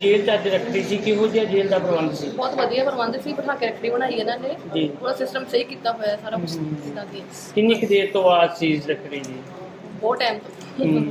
ਜੇਲ੍ਹ ਚ ਅੱਜ ਰੱਖੜੀ ਸੀ ਕਿਹੋ ਜਿਹਾ ਜੇਲ੍ਹ ਦਾ ਪ੍ਰਬੰਧ ਸੀ? ਬਹੁਤ ਵਧੀਆ ਪ੍ਰਬੰਧ ਸੀ ਬਿਠਾ ਕੇ ਰੱਖੜੀ ਬਣਾਈ ਇਹਨਾਂ ਨੇ। ਜੀ। ਪੂਰਾ ਸਿਸਟਮ ਸਹੀ ਕੀਤਾ ਹੋਇਆ ਸਾਰਾ ਕੁਝ ਕਿੰਨੀ ਕੁ ਦੇਰ ਤੋਂ ਬਾਅਦ ਸੀ ਇਸ ਰੱਖੜੀ ਜੀ ਬਹੁਤ ਟਾਈਮ ਤੋਂ। ਹਮ,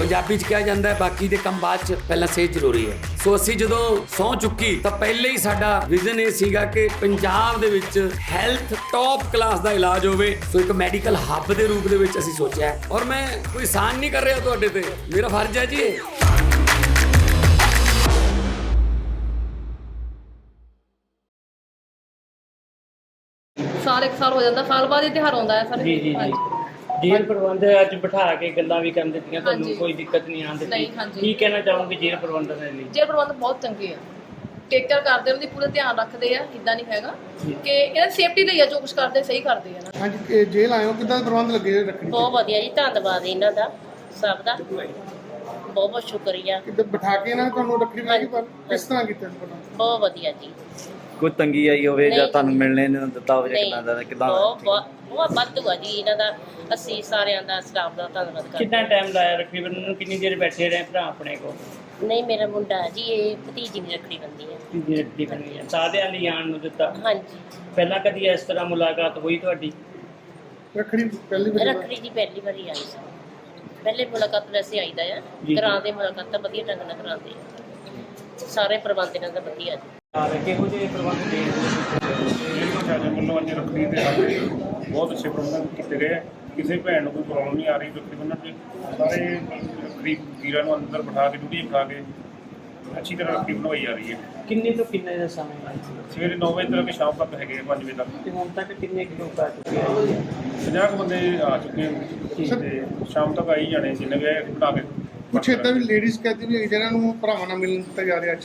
ਪੰਜਾਬੀ 'ਚ ਕਿਹਾ ਜਾਂਦਾ ਹੈ ਬਾਕੀ ਦੇ ਕੰਮ ਬਾਅਦ 'ਚ ਪਹਿਲਾਂ ਸਿਹਤ ਜ਼ਰੂਰੀ ਹੈ। ਸੋ ਅਸੀਂ ਜਦੋਂ ਸੌ ਚੁੱਕੀ ਤਾਂ ਪਹਿਲੇ ਹੀ ਸਾਡਾ ਵਿਜ਼ਨ ਇਹ ਸੀਗਾ ਕਿ ਪੰਜਾਬ ਦੇ ਵਿੱਚ ਹੈਲਥ ਟੌਪ ਕਲਾਸ ਦਾ ਇਲਾਜ ਹੋਵੇ। ਸੋ ਇੱਕ ਮੈਡੀਕਲ ਹੱਬ ਦੇ ਰੂਪ ਦੇ ਵਿੱਚ ਅਸੀਂ ਸੋਚਿਆ ਹੈ। ਔਰ ਮੈਂ ਕੋਈ ਸਾਨ ਨਹੀਂ ਕਰ ਰਿਹਾ ਤੁਹਾਡੇ ਤੇ। ਮੇਰਾ ਫਰਜ਼ ਹੈ ਜੀ ਸਾਲ ਇੱਕ ਸਾਲ ਹੋ ਜਾਂਦਾ। ਸਾਲ ਬਾਅਦ ਇਹ ਤਿਉਹਾਰ ਆਉਂਦਾ ਹੈ ਸਾਰੇ ਜੀ ਜੀ ਜੀ। ਜੇਲ੍ਹ ਪ੍ਰਬੰਧ ਅੱਜ ਬਿਠਾ ਕੇ ਗੱਲਾਂ ਵੀ ਕਰਨ ਦਿੱਤੀਆਂ ਤੁਹਾਨੂੰ ਹਾਂਜੀ। ਕੋਈ ਦਿੱਕਤ ਨਹੀਂ ਆਉਣ ਦਿੱਤੀ। ਨਹੀਂ, ਹਾਂਜੀ। ਕੀ ਕਹਿਣਾ ਚਾਹੋਗੇ ਜੇਲ੍ਹ ਪ੍ਰਬੰਧਨ ਦੇ ਲਈ? ਜੇਲ੍ਹ ਪ੍ਰਬੰਧ ਬਹੁਤ ਚੰਗੇ ਆ। ਟੇਕ ਕੇਅਰ ਕਰਦੇ ਉਹਨਾਂ ਦੀ ਪੂਰਾ ਧਿਆਨ ਰੱਖਦੇ ਆ ਇਦਾਂ ਨਹੀਂ ਹੈਗਾ ਕਿ ਇਹਨਾਂ ਦੀ ਸੇਫਟੀ ਲਈ ਆ ਜੋ ਕੁਝ ਕਰਦੇ ਸਹੀ ਕਰਦੇ ਆ ਨਾ। ਹਾਂਜੀ ਇਹ ਜੇਲ੍ਹ ਆਇਓ ਕਿੱਦਾਂ ਦੇ ਪ੍ਰਬੰਧ ਲੱਗੇ ਜੀ ਰੱਖੜੀ ਬਹੁਤ ਵਧੀਆ ਜੀ ਧੰਨਵਾਦ ਇਹਨਾਂ ਦਾ ਸਭ ਦਾ। ਬਹੁਤ ਬਹੁਤ ਸ਼ੁਕਰੀਆ। ਕਿੱਦਾਂ ਬਿਠਾ ਕੇ ਨਾ ਤੁਹਾਨੂੰ ਰੱਖੜੀ ਬਣਾਈ ਪਰ ਕਿਸ ਤਰ੍ਹਾਂ ਕੀਤਾ ਸੀ ਪ੍ਰਬੰਧ? ਬਹੁਤ ਵਧੀਆ ਜੀ। ਕੋਈ ਤੰਗੀ ਆਈ ਹੋਵੇ ਜਾਂ ਨਹੀਂ। ਤੁਹਾਨੂੰ ਮਿਲਣੇ ਨੂੰ ਦਿੱਤਾ ਹੋਵੇ ਜਾਂ ਕਿਦਾਂ ਦਾ ਕਿਦਾਂ ਬਹੁਤ ਬਹੁਤ ਵਾਧੂ ਆ ਜੀ ਇਹਨਾਂ ਦਾ ਅਸੀਂ ਸਾਰਿਆਂ ਦਾ ਸਟਾਫ ਦਾ ਧੰਨਵਾਦ ਕਰਦੇ ਕਿੰਨਾ ਟਾਈਮ ਲਾਇਆ ਰੱਖੜੀ ਬੰਨ੍ਹਣ ਨੂੰ? ਕਿੰਨੀ ਦੇਰ ਬੈਠੇ ਰਹੇ ਭਰਾ ਆਪਣੇ ਕੋਲ? ਨਹੀਂ ਮੇਰਾ ਮੁੰਡਾ ਜੀ ਇਹ ਭਤੀਜੀ ਦੀ ਰੱਖੜੀ ਬੰਦੀ ਹੈ। ਕਿੰਨੀ ਰੱਖੜੀ ਬੰਨੀ ਹੈ। ਸਾਰਿਆਂ ਲਈ ਆਉਣ ਨੂੰ ਦਿੱਤਾ। ਹਾਂਜੀ। ਪਹਿਲਾਂ ਕਦੀ ਇਸ ਤਰ੍ਹਾਂ ਮੁਲਾਕਾਤ ਹੋਈ ਤੁਹਾਡੀ? ਰੱਖੜੀ ਪਹਿਲੀ ਵਾਰੀ ਰੱਖੜੀ ਦੀ ਪਹਿਲੀ ਵਾਰੀ ਆਈ ਸੀ। ਪਹਿਲੇ ਮੁਲਾਕਾਤ ਵੈਸੇ ਆਈਦਾ ਆ। ਜੀ। ਕਰਾਉਂਦੇ ਮੁਲਾਕਾਤ ਤਾਂ ਵਧੀਆ ਢੰਗ ਨਾਲ ਕਰਾਉਂਦੇ ਆ। ਸਾਰੇ ਪ੍ਰਬੰਧ ਇਹਨਾਂ ਦਾ ਵਧੀਆ ਜੀ। ਕਿਹੋ ਜਿਹੇ ਪ੍ਰਬੰਧ ਦੇ ਜਿਹੜੇ ਪ੍ਰਸ਼ਾਸਨ ਵੱਲੋਂ ਅੱਜ ਰੱਖੜੀ ਦੇ ਸਾਡੇ ਬਹੁਤ ਅੱਛੇ ਪ੍ਰਬੰਧ ਕੀਤੇ ਗਏ। ਹੈ। ਕਿਸੇ ਭੈਣ ਨੂੰ ਕੋਈ ਪ੍ਰੋਬਲਮ ਨਹੀਂ ਆ ਰਹੀ 'ਚ ਸਾਰੇ ਰੱਖੜੀ ਵੀਰਾਂ ਨੂੰ ਅੰਦਰ ਬਿਠਾ ਕੇ ਡਿਊਟੀ ਬਿਠਾ ਕੇ ਅੱਛੀ ਤਰ੍ਹਾਂ ਰੱਖੜੀ ਬਣਵਾਈ ਜਾ ਰਹੀ ਹੈ। ਕਿੰਨੇ ਤੋਂ ਕਿੰਨੇ ਦਾ ਸਮਾਂ ਹੈ? ਸਵੇਰੇ 9 ਵਜੇ ਤੋਂ ਲੈ ਕੇ ਸ਼ਾਮ ਤੱਕ ਹੈਗੇ ਆ, 5 ਵਜੇ ਤੱਕ। ਤੇ ਹੁਣ ਤੱਕ ਕਿੰਨੇ ਕੁ ਲੋਕ ਆ ਚੁੱਕੇ ਆ? 50 ਕੁ ਬੰਦੇ ਆ ਚੁੱਕੇ ਤੇ ਸ਼ਾਮ ਤੱਕ ਆਈ ਜਾਣੇ ਜਿੰਨੇ ਵੀ ਆਏ ਬਣਾ ਕੇ। ਕੁਛ ਏਦਾਂ ਵੀ ਲੇਡੀਜ਼ ਕਹਿੰਦੀ ਵੀ ਹੈਗੀ ਜਿਹਨਾਂ ਨੂੰ ਭਰਾਵਾਂ ਨਾਲ ਮਿਲਣ ਦਿੱਤਾ ਜਾ ਰਿਹਾ ਅੱਜ।